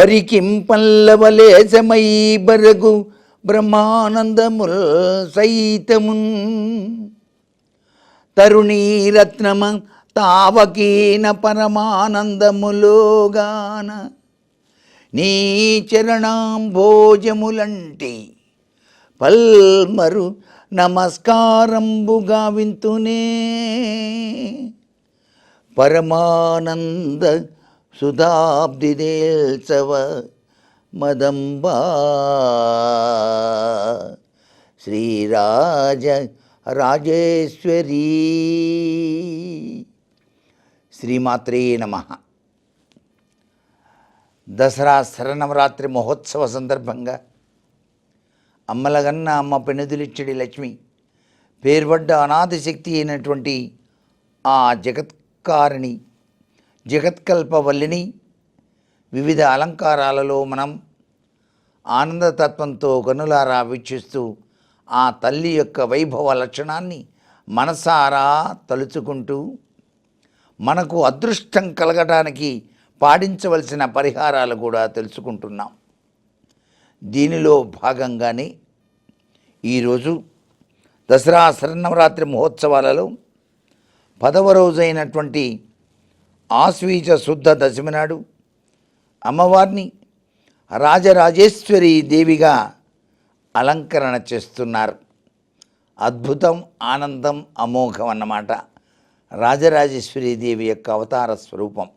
పరికింపల్లవలేశమై బరగు బ్రహ్మానందముల్ సైతమున్. తరుణీరత్నమ తావకీన పరమానందములోగాన నీ చరణాంభోజములంటి పల్మరు నమస్కారంబుగా వింతునే పరమానంద సుధాబ్దిదేల్సవ మదంబా శ్రీరాజ రాజేశ్వరీ శ్రీమాత్రే నమ దసరా శరణవరాత్రి మహోత్సవ సందర్భంగా అమ్మలగన్న అమ్మ పెనుదులిచ్చడి లక్ష్మి పేర్పడ్డ అనాథ శక్తి అయినటువంటి ఆ జగత్కారిణి జగత్కల్పవల్లిని వివిధ అలంకారాలలో మనం ఆనందతత్వంతో కనులారా వీక్షిస్తూ ఆ తల్లి యొక్క వైభవ లక్షణాన్ని మనసారా తలుచుకుంటూ మనకు అదృష్టం కలగటానికి పాటించవలసిన పరిహారాలు కూడా తెలుసుకుంటున్నాం. దీనిలో భాగంగానే ఈరోజు దసరా శరన్నవరాత్రి మహోత్సవాలలో పదవ రోజైనటువంటి ఆశ్వీజ శుద్ధ దశమి నాడు అమ్మవారిని రాజరాజేశ్వరి దేవిగా అలంకరణ చేస్తున్నారు. అద్భుతం ఆనందం అమోఘం అన్నమాట. రాజరాజేశ్వరి దేవి యొక్క అవతార స్వరూపం.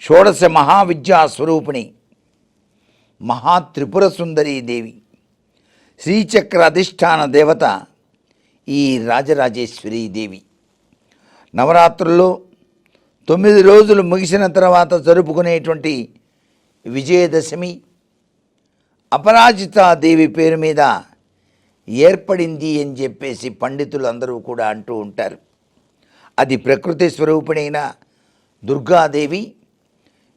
షోడశ మహావిద్యా స్వరూపిణి మహాత్రిపుర సుందరీ దేవి శ్రీచక్ర అధిష్టాన దేవత ఈ రాజరాజేశ్వరీ దేవి. నవరాత్రుల్లో తొమ్మిది రోజులు ముగిసిన తర్వాత జరుపుకునేటువంటి విజయదశమి అపరాజితా దేవి పేరు మీద ఏర్పడింది అని చెప్పేసి పండితులు అందరూ కూడా అంటూ ఉంటారు. అది ప్రకృతి స్వరూపిణైన దుర్గాదేవి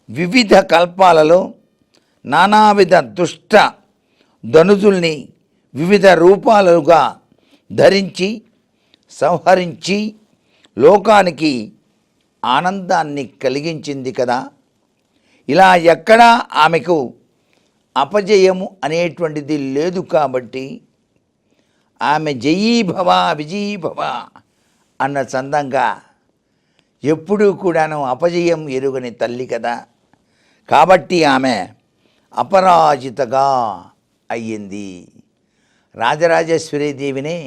వివిధ కల్పాలలో నానావిధ దుష్ట ధనుజుల్ని వివిధ రూపాలుగా ధరించి సంహరించి లోకానికి ఆనందాన్ని కలిగించింది కదా. ఇలా ఎక్కడా ఆమెకు అపజయము అనేటువంటిది లేదు కాబట్టి ఆమె జయీభవ విజయీభవ అన్న చందంగా ఎప్పుడూ కూడాను అపజయం ఎరుగని తల్లి కదా. కాబట్టి ఆమె అపరాజితగా అయ్యింది. రాజరాజేశ్వరీదేవిని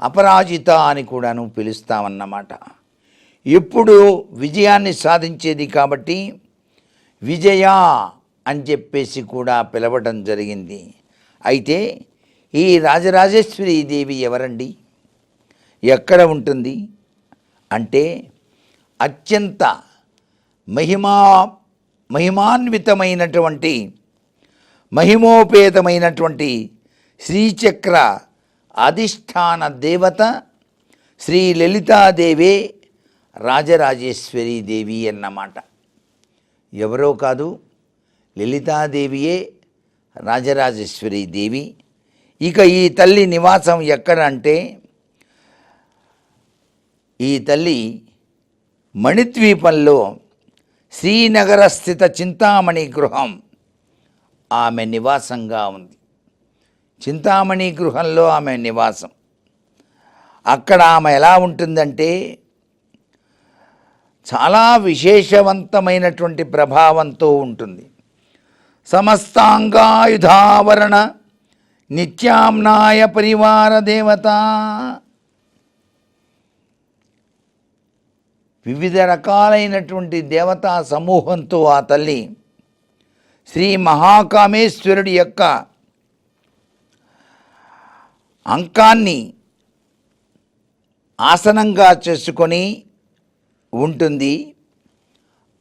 అపరాజిత అని కూడాను పిలుస్తామన్నమాట. ఎప్పుడు విజయాన్ని సాధించేది కాబట్టి విజయ అని చెప్పేసి కూడా పిలవడం జరిగింది. అయితే ఈ రాజరాజేశ్వరి దేవి ఎవరండి? ఎక్కడ ఉంటుంది? అంటే అత్యంత మహిమా మహిమాన్వితమైనటువంటి మహిమోపేతమైనటువంటి శ్రీచక్ర అధిష్టాన దేవత శ్రీ లలితాదేవే రాజరాజేశ్వరి దేవి అన్నమాట ఎవరో కాదు లలితాదేవియే రాజరాజేశ్వరి దేవి. ఇక ఈ తల్లి నివాసం ఎక్కడ అంటే ఈ తల్లి మణిద్వీపంలో శ్రీనగర స్థిత చింతామణి గృహం ఆమె నివాసంగా ఉంది. చింతామణి గృహంలో ఆమె నివాసం. అక్కడ ఆమె ఎలా ఉంటుందంటే చాలా విశేషవంతమైనటువంటి ప్రభావంతో ఉంటుంది. సమస్తాంగాయుధావరణ నిత్యామ్నాయ పరివార దేవత వివిధ రకాలైనటువంటి దేవతా సమూహంతో ఆ తల్లి శ్రీ మహాకామేశ్వరుడి యొక్క అంకాన్ని ఆసనంగా చేసుకొని ఉంటుంది.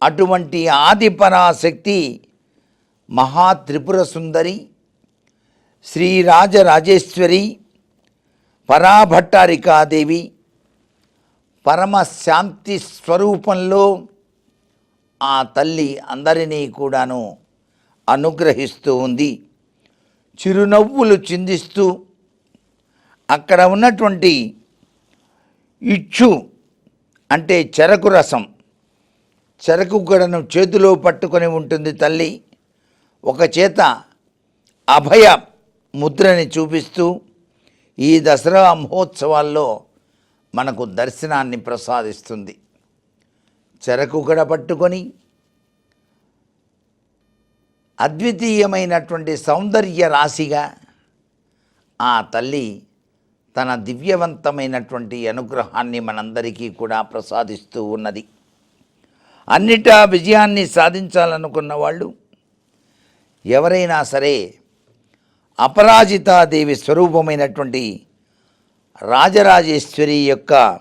అటువంటి ఆదిపరాశక్తి మహాత్రిపుర సుందరి శ్రీరాజరాజేశ్వరి పరాభట్టారికాదేవి పరమశాంతి స్వరూపంలో ఆ తల్లి అందరినీ కూడాను అనుగ్రహిస్తూ ఉంది. చిరునవ్వులు చిందిస్తూ అక్కడ ఉన్నటువంటి ఇచ్చు అంటే చెరకు రసం. చెరకు గడను చేతిలో పట్టుకొని ఉంటుంది తల్లి. ఒక చేత అభయ ముద్రని చూపిస్తూ ఈ దసరా మహోత్సవాల్లో మనకు దర్శనాన్ని ప్రసాదిస్తుంది. చెరకు గడ పట్టుకొని అద్వితీయమైనటువంటి సౌందర్య రాశిగా ఆ తల్లి తన దివ్యవంతమైనటువంటి అనుగ్రహాన్ని మనందరికీ కూడా ప్రసాదిస్తూ ఉన్నది. అన్నిటా విజయాన్ని సాధించాలనుకున్న వాళ్ళు ఎవరైనా సరే అపరాజితాదేవి స్వరూపమైనటువంటి రాజరాజేశ్వరి యొక్క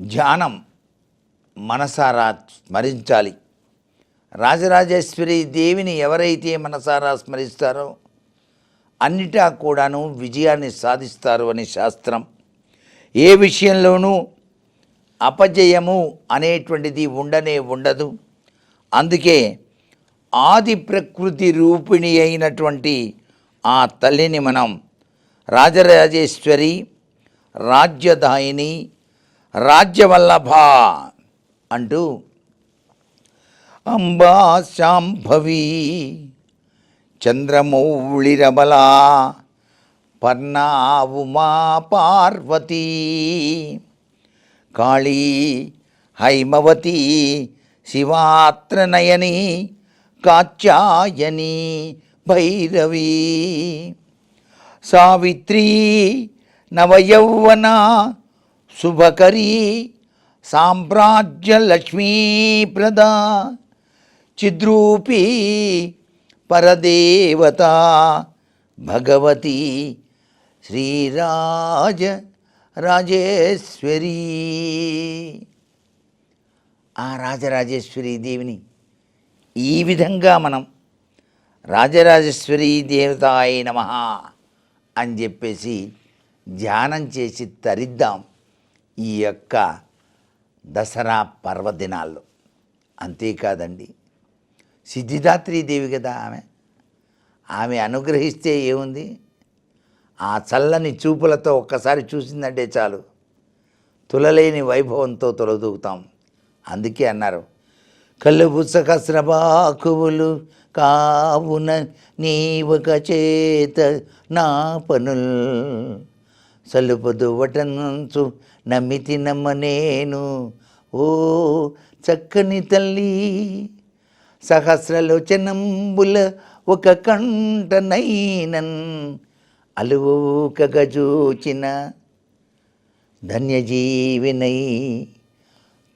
ధ్యానం మనసారా స్మరించాలి. రాజరాజేశ్వరి దేవిని ఎవరైతే మనసారా స్మరిస్తారో అన్నిటా కూడాను విజయాన్ని సాధిస్తారు అని శాస్త్రం. ఏ విషయంలోనూ అపజయము అనేటువంటిది ఉండనే ఉండదు. అందుకే ఆది ప్రకృతి రూపిణి అయినటువంటి ఆ తల్లిని మనం రాజరాజేశ్వరి రాజ్యదాయిని రాజ్యవల్లభ అంటూ అంబా శాంభవి చంద్రమౌళిరబలా పర్ణా ఉమా పార్వతీ కాళీ హైమవతి శివాత్రనయని కాచాయని భైరవీ. సావిత్రీ నవయౌవన శుభకరీ సామ్రాజ్యలక్ష్మీప్రద చిద్రూపీ పరదేవత భగవతి శ్రీరాజ రాజేశ్వరి. ఆ రాజరాజేశ్వరి దేవిని ఈ విధంగా మనం రాజరాజేశ్వరి దేవతాయ నమ అని చెప్పేసి ధ్యానం చేసి తరిద్దాం ఈ యొక్క దసరా పర్వదినాల్లో. అంతేకాదండి. దేవి కదా ఆమె. ఆమె అనుగ్రహిస్తే ఏముంది? ఆ చల్లని చూపులతో ఒక్కసారి చూసిందంటే చాలు. తులలేని వైభవంతో తొలదూగుతాం అందుకే అన్నారు కళ్ళు పుస్తకస్రబాకువులు కావున నీవక చేత నా పనుల్. సలుపదువటనంచు నమ్మితి నమ్మనేను ఓ చక్కని తల్లి సహస్రలోచనంబుల ఒక కంటనైనన్ అలువుకగా గజూచిన ధన్యజీవినై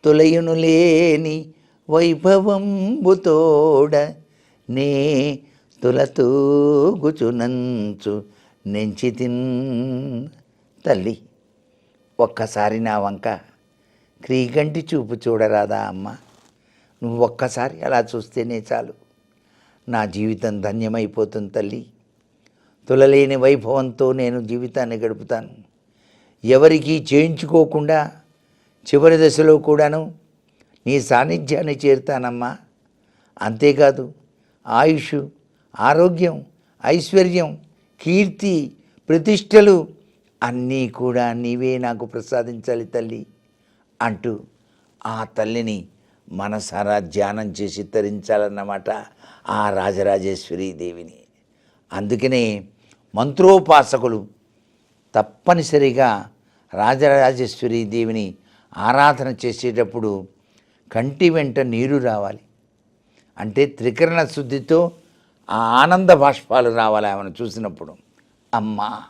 తొలయును లేని వైభవంబుతోడ నే తులతూగుచునంచు నెంచితిన్ తల్లి. ఒక్కసారి నా వంక క్రీగంటి చూపు చూడరాదా అమ్మ? నువ్వు ఒక్కసారి అలా చూస్తేనే చాలు. నా జీవితం ధన్యమైపోతుంది తల్లి. తులలేని వైభవంతో నేను జీవితాన్ని గడుపుతాను. ఎవరికీ చేయించుకోకుండా చివరి దశలో కూడాను నీ సాన్నిధ్యాన్ని చేరుతానమ్మా. అంతేకాదు ఆయుష్ ఆరోగ్యం ఐశ్వర్యం కీర్తి ప్రతిష్టలు అన్నీ కూడా నీవే నాకు ప్రసాదించాలి తల్లి అంటూ ఆ తల్లిని మనసారా ధ్యానం చేసి తరించాలన్నమాట ఆ రాజరాజేశ్వరి దేవిని. అందుకనే మంత్రోపాసకులు తప్పనిసరిగా రాజరాజేశ్వరి దేవిని ఆరాధన చేసేటప్పుడు కంటి వెంట నీరు రావాలి. అంటే త్రికరణ శుద్ధితో ఆ ఆనంద బాష్పాలు రావాలి ఆమెను చూసినప్పుడు. అమ్మా!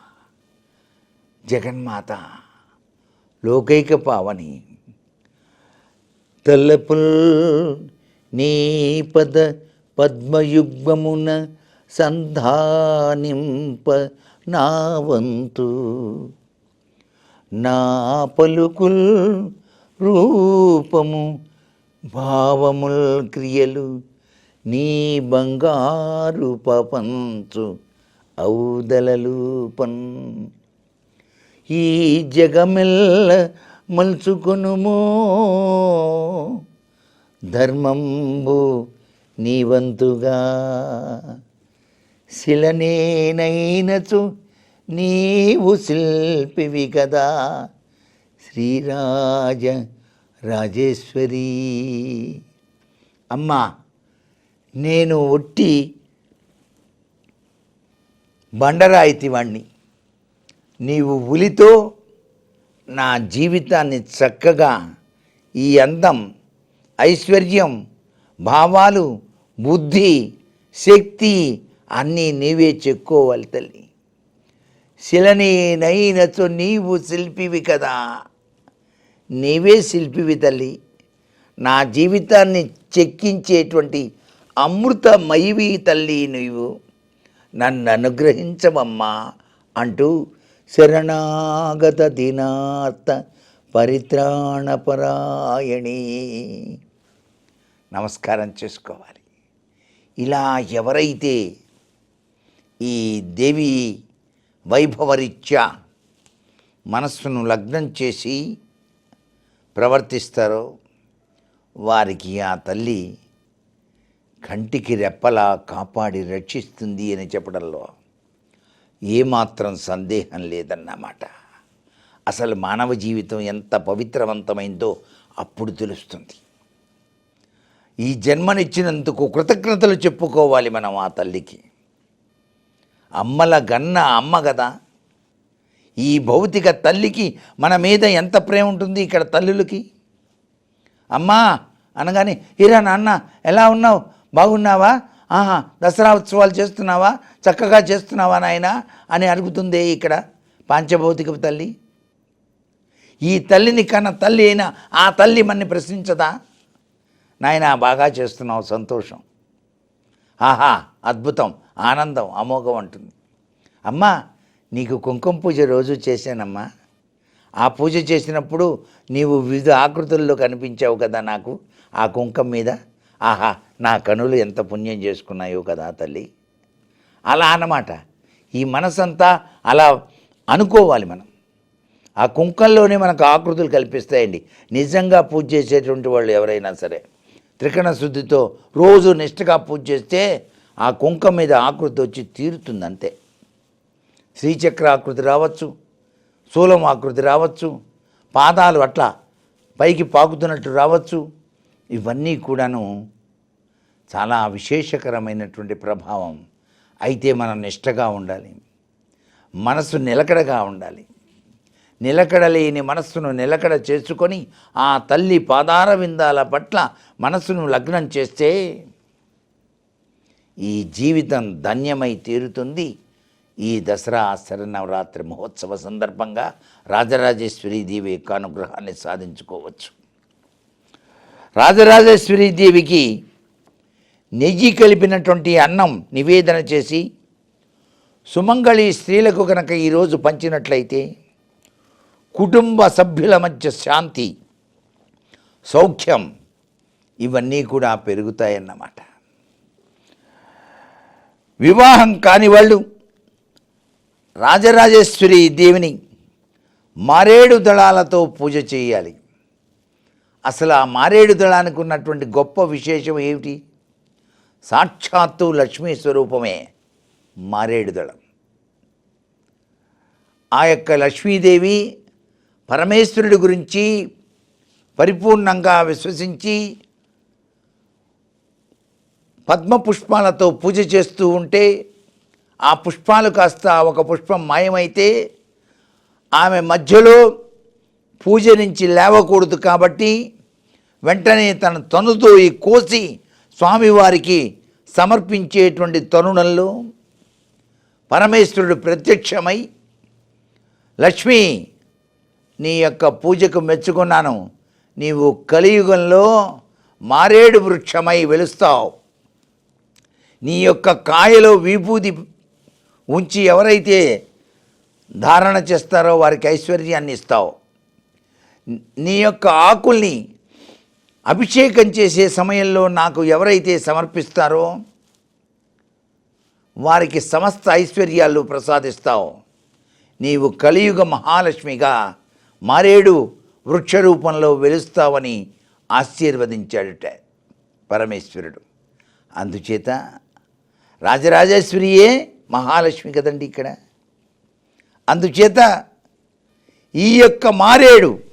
జగన్మాత లోకైక పావని తలపుల్ నీ పద పద్మయుగ్మమున సంధానింప నా వంతు. నా పలుకుల్ రూపము భావముల్ క్రియలు నీ బంగారు పపంచు ఔదలలూపన్ ఈ జగమెల్ల మలుచుకొనుమో. ధర్మంబు నీవంతుగా శిలనేనైనచు నీవు శిల్పివి కదా. శ్రీరాజ రాజేశ్వరి. అమ్మా నేను ఒట్టి బండరాయితివాణ్ణి. నీవు ఉలితో నా జీవితాన్ని చక్కగా ఈ అందం ఐశ్వర్యం భావాలు బుద్ధి శక్తి అన్నీ నీవే చెక్కుకోవాలి తల్లి. శిలనేనైనచో నీవు శిల్పివి కదా. నీవే శిల్పివి తల్లి. నా జీవితాన్ని చెక్కించేటువంటి అమృతమయివి తల్లి నీవు. నన్ను అనుగ్రహించవమ్మా అంటూ శరణాగత దినార్త పరిత్రాణపరాయణి. నమస్కారం చేసుకోవాలి. ఇలా ఎవరైతే ఈ దేవి వైభవరీత్యా మనస్సును లగ్నం చేసి ప్రవర్తిస్తారో వారికి ఆ తల్లి కంటికి రెప్పలా కాపాడి రక్షిస్తుంది అని చెప్పడంలో ఏమాత్రం సందేహం లేదన్నమాట. అసలు మానవ జీవితం ఎంత పవిత్రవంతమైందో అప్పుడు తెలుస్తుంది. ఈ జన్మనిచ్చినందుకు కృతజ్ఞతలు చెప్పుకోవాలి మనం ఆ తల్లికి. అమ్మల గన్న అమ్మ కదా ఈ భౌతిక తల్లికి మన మీద ఎంత ప్రేమ ఉంటుంది ఇక్కడ తల్లులకి? అమ్మా అనగానే హీరా నాన్న ఎలా ఉన్నావు? బాగున్నావా? ఆహా దసరా ఉత్సవాలు చేస్తున్నావా? చక్కగా చేస్తున్నావా నాయన? అని అడుగుతుంది ఇక్కడ పాంచభౌతిక తల్లి. ఈ తల్లిని కన్న తల్లి అయినా ఆ తల్లి మన్ని ప్రశ్నించదా? నాయన బాగా చేస్తున్నావు సంతోషం. ఆహా అద్భుతం ఆనందం అమోఘం అంటుంది. అమ్మా నీకు కుంకుమ పూజ రోజు చేశానమ్మా. ఆ పూజ చేసినప్పుడు నీవు వివిధ ఆకృతుల్లో కనిపించావు కదా నాకు ఆ కుంకం మీద? ఆహా నా కనులు ఎంత పుణ్యం చేసుకున్నాయో కదా తల్లి. అలా అన్నమాట. ఈ మనసంతా అలా అనుకోవాలి మనం. ఆ కుంకంలోనే మనకు ఆకృతులు కల్పిస్తాయండి. నిజంగా పూజ చేసేటువంటి వాళ్ళు ఎవరైనా సరే త్రికణ శుద్ధితో రోజు నిష్ఠగా పూజ చేస్తే ఆ కుంకం మీద ఆకృతి వచ్చి తీరుతుంది అంతే శ్రీచక్ర ఆకృతి రావచ్చు శూలం ఆకృతి రావచ్చు పాదాలు అట్లా పైకి పాకుతున్నట్టు రావచ్చు. ఇవన్నీ కూడాను చాలా విశేషకరమైనటువంటి ప్రభావం. అయితే మనం నిష్టగా ఉండాలి. మనసు నిలకడగా ఉండాలి. నిలకడ లేని మనస్సును నిలకడ చేసుకొని ఆ తల్లి పాదార విందాల పట్ల మనస్సును లగ్నం చేస్తే ఈ జీవితం ధన్యమై తీరుతుంది. ఈ దసరా శరణవరాత్రి మహోత్సవ సందర్భంగా రాజరాజేశ్వరి దేవి యొక్క అనుగ్రహాన్ని సాధించుకోవచ్చు. రాజరాజేశ్వరి దేవికి నెయ్యి కలిపినటువంటి అన్నం నివేదన చేసి సుమంగళి స్త్రీలకు కనుక ఈరోజు పంచినట్లయితే కుటుంబ సభ్యుల మధ్య శాంతి సౌఖ్యం ఇవన్నీ కూడా పెరుగుతాయన్నమాట. వివాహం కాని వాళ్ళు రాజరాజేశ్వరి దేవిని మారేడు దళాలతో పూజ చేయాలి. అసలు ఆ మారేడు దళానికి ఉన్నటువంటి గొప్ప విశేషం ఏమిటి? సాక్షాత్తు లక్ష్మీ స్వరూపమే మారేడు దళం ఆ యొక్క లక్ష్మీదేవి పరమేశ్వరుడి గురించి పరిపూర్ణంగా విశ్వసించి పద్మ పుష్పాలతో పూజ చేస్తూ ఉంటే ఆ పుష్పాలు కాస్త ఒక పుష్పం మాయమైతే ఆమె మధ్యలో పూజ నుంచి లేవకూడదు కాబట్టి వెంటనే తన తనుతో ఈ కోసి స్వామివారికి సమర్పించేటువంటి తరుణంలో పరమేశ్వరుడు ప్రత్యక్షమై లక్ష్మి నీ యొక్క పూజకు మెచ్చుకున్నాను. నీవు కలియుగంలో మారేడు వృక్షమై వెలుస్తావు. నీ యొక్క కాయలో విభూది ఉంచి ఎవరైతే ధారణ చేస్తారో వారికి ఐశ్వర్యాన్ని ఇస్తావు. నీ యొక్క ఆకుల్ని అభిషేకం చేసే సమయంలో నాకు ఎవరైతే సమర్పిస్తారో వారికి సమస్త ఐశ్వర్యాలు ప్రసాదిస్తావు. నీవు కలియుగ మహాలక్ష్మిగా మారేడు వృక్ష రూపంలో వెలుస్తావని ఆశీర్వదించాడుట పరమేశ్వరుడు. అందుచేత రాజరాజేశ్వరియే మహాలక్ష్మి కదండి ఇక్కడ. అందుచేత ఈ యొక్క మారేడు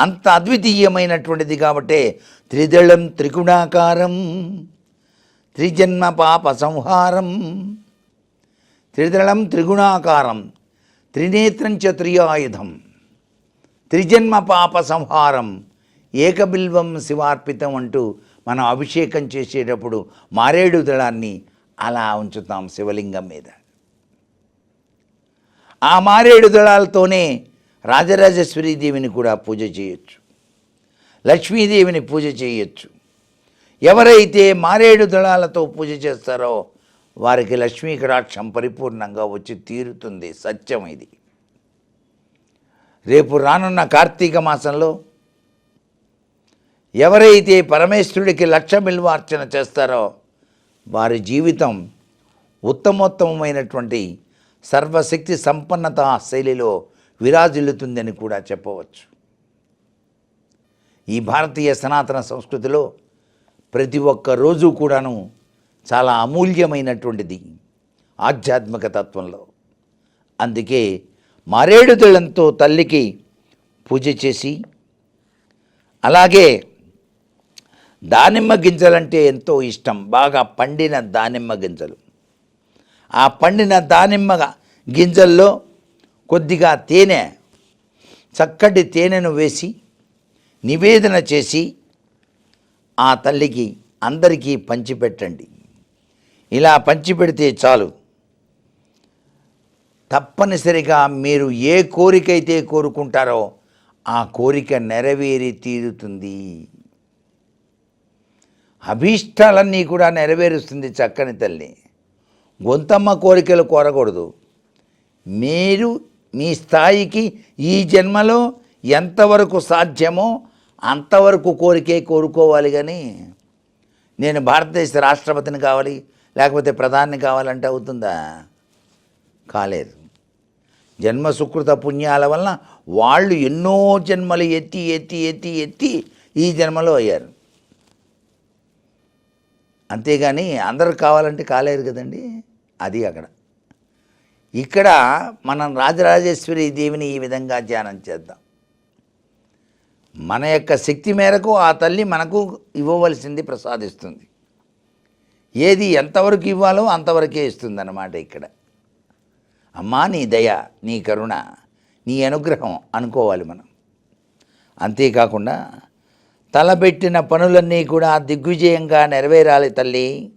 అంత అద్వితీయమైనటువంటిది కాబట్టే త్రిదళం త్రిగుణాకారం త్రిజన్మ పాప సంహారం త్రిదళం త్రిగుణాకారం త్రినేత్రం చ త్రియాయుధం త్రిజన్మ పాప సంహారం ఏకబిల్వం శివార్పితం అంటూ మనం అభిషేకం చేసేటప్పుడు మారేడు దళాన్ని అలా ఉంచుతాం శివలింగం మీద. ఆ మారేడు దళాలతోనే రాజరాజేశ్వరీ దేవిని కూడా పూజ చేయొచ్చు. లక్ష్మీదేవిని పూజ చేయొచ్చు. ఎవరైతే మారేడు దళాలతో పూజ చేస్తారో వారికి లక్ష్మీ కటాక్షం పరిపూర్ణంగా వచ్చి తీరుతుంది. సత్యం ఇది. రేపు రానున్న కార్తీక మాసంలో ఎవరైతే పరమేశ్వరుడికి లక్ష బిల్వార్చన చేస్తారో వారి జీవితం ఉత్తమోత్తమమైనటువంటి సర్వశక్తి సంపన్నత శైలిలో విరాజిల్లుతుందని కూడా చెప్పవచ్చు. ఈ భారతీయ సనాతన సంస్కృతిలో ప్రతి ఒక్క రోజు కూడాను చాలా అమూల్యమైనటువంటిది ఆధ్యాత్మిక తత్వంలో. అందుకే మారేడు దళంతో తల్లికి పూజ చేసి అలాగే దానిమ్మ గింజలంటే ఎంతో ఇష్టం. బాగా పండిన దానిమ్మ గింజలు. ఆ పండిన దానిమ్మ గింజల్లో కొద్దిగా తేనె చక్కటి తేనెను వేసి నివేదన చేసి ఆ తల్లికి అందరికీ పంచిపెట్టండి. ఇలా పంచిపెడితే చాలు. తప్పనిసరిగా మీరు ఏ కోరికైతే కోరుకుంటారో ఆ కోరిక నెరవేరి తీరుతుంది. అభీష్టాలన్నీ కూడా నెరవేరుస్తుంది చక్కని తల్లి. గొంతమ్మ కోరికలు కోరకూడదు. మీరు మీ స్థాయికి ఈ జన్మలో ఎంతవరకు సాధ్యమో అంతవరకు కోరికే కోరుకోవాలి కానీ నేను భారతదేశ రాష్ట్రపతిని కావాలి లేకపోతే ప్రధాని కావాలంటే అవుతుందా? కాలేదు. జన్మ సుకృత పుణ్యాల వలన వాళ్ళు ఎన్నో జన్మలు ఎత్తి ఎత్తి ఎత్తి ఎత్తి ఈ జన్మలో అయ్యారు. అంతేగాని అందరూ కావాలంటే కాలేరు కదండి? అది అక్కడ. ఇక్కడ మనం రాజరాజేశ్వరి దేవిని ఈ విధంగా ధ్యానం చేద్దాం. మన యొక్క శక్తి మేరకు ఆ తల్లి మనకు ఇవ్వవలసింది ప్రసాదిస్తుంది. ఏది ఎంతవరకు ఇవ్వాలో అంతవరకే ఇస్తుందన్నమాట ఇక్కడ. అమ్మా నీ దయ నీ కరుణ నీ అనుగ్రహం అనుకోవాలి మనం. అంతేకాకుండా తలపెట్టిన పనులన్నీ కూడా దిగ్విజయంగా నెరవేరాలి తల్లి.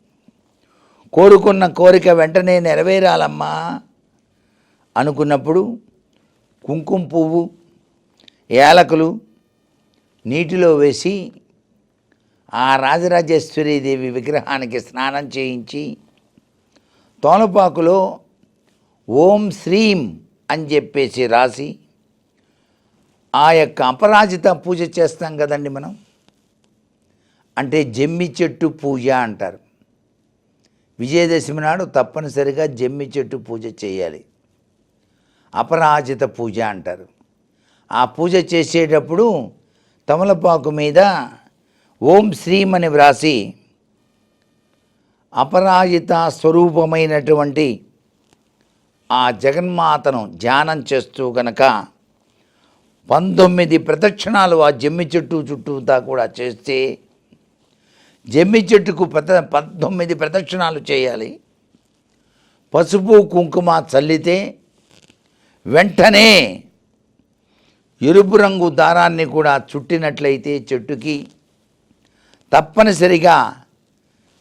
కోరుకున్న కోరిక వెంటనే నెరవేరాలమ్మా. అనుకున్నప్పుడు కుంకుమ పువ్వు యాలకులు నీటిలో వేసి ఆ రాజరాజేశ్వరీదేవి విగ్రహానికి స్నానం చేయించి తోలపాకులో ఓం శ్రీం అని చెప్పేసి రాసి ఆ యొక్క అపరాజిత పూజ చేస్తాం కదండి మనం. అంటే జమ్మి చెట్టు పూజ అంటారు. విజయదశమి నాడు తప్పనిసరిగా జమ్మి చెట్టు పూజ చేయాలి. అపరాజిత పూజ అంటారు. ఆ పూజ చేసేటప్పుడు తమలపాకు మీద ఓం శ్రీమని వ్రాసి అపరాజిత స్వరూపమైనటువంటి ఆ జగన్మాతను ధ్యానం చేస్తూ గనక పంతొమ్మిది ప్రదక్షిణాలు ఆ జమ్మి చెట్టు చుట్టూతా కూడా చేస్తే జమ్మి చెట్టుకు ప్రత పంతొమ్మిది ప్రదక్షిణాలు చేయాలి. పసుపు కుంకుమ చల్లితే వెంటనే ఎరుపు రంగు దారాన్ని కూడా చుట్టినట్లయితే చెట్టుకి తప్పనిసరిగా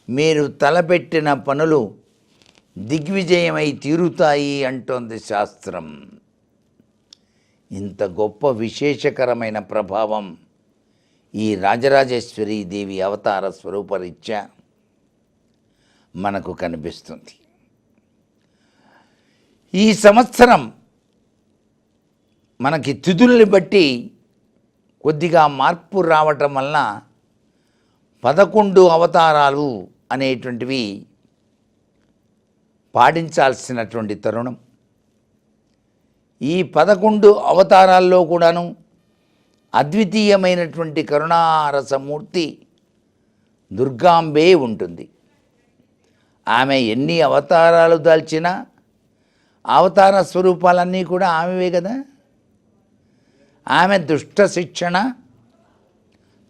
మీరు తలపెట్టిన పనులు దిగ్విజయమై తీరుతాయి అంటోంది శాస్త్రం. ఇంత గొప్ప విశేషకరమైన ప్రభావం ఈ రాజరాజేశ్వరి దేవి అవతార స్వరూపరీత్యా మనకు కనిపిస్తుంది. ఈ సంవత్సరం మనకి తిథుల్ని బట్టి కొద్దిగా మార్పు రావటం వలన పదకొండు అవతారాలు అనేటువంటివి పాటించాల్సినటువంటి తరుణం. ఈ పదకొండు అవతారాల్లో కూడాను అద్వితీయమైనటువంటి కరుణారసమూర్తి దుర్గాంబే ఉంటుంది. ఆమె ఎన్ని అవతారాలు దాల్చినా అవతార స్వరూపాలన్నీ కూడా ఆమెవే కదా? ఆమె దుష్ట శిక్షణ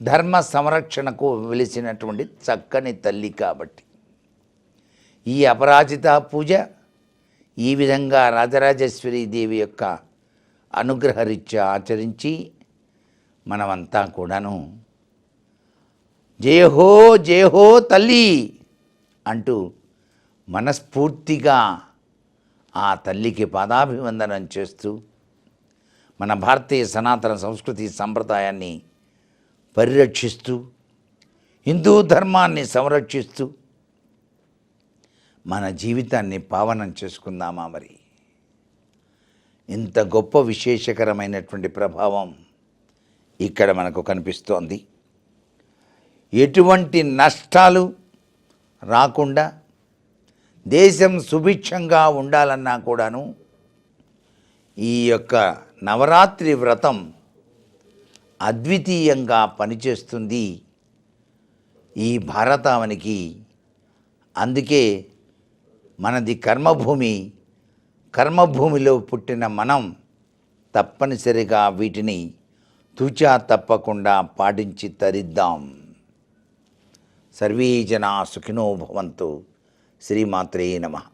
ధర్మ సంరక్షణకు వెలిసినటువంటి చక్కని తల్లి కాబట్టి. ఈ అపరాజిత పూజ ఈ విధంగా రాజరాజేశ్వరి దేవి యొక్క అనుగ్రహరీత్యా ఆచరించి మనమంతా కూడాను జయహో జయహో తల్లి అంటూ మనస్ఫూర్తిగా ఆ తల్లికి పాదాభివందనం చేస్తూ మన భారతీయ సనాతన సంస్కృతి సంప్రదాయాన్ని పరిరక్షిస్తూ హిందూ ధర్మాన్ని సంరక్షిస్తూ మన జీవితాన్ని పావనం చేసుకుందామా మరి? ఇంత గొప్ప విశేషకరమైనటువంటి ప్రభావం ఇక్కడ మనకు కనిపిస్తోంది. ఎటువంటి నష్టాలు రాకుండా దేశం సుభిక్షంగా ఉండాలన్నా కూడాను ఈ యొక్క నవరాత్రి వ్రతం అద్వితీయంగా పనిచేస్తుంది ఈ భారతావనికి. అందుకే మనది కర్మభూమి కర్మభూమిలో పుట్టిన మనం తప్పనిసరిగా వీటిని తూచా తప్పకుండా పాటించి తరిద్దాం. సర్వే జనా సుఖినో భవంతు. శ్రీమాత్రే నమః.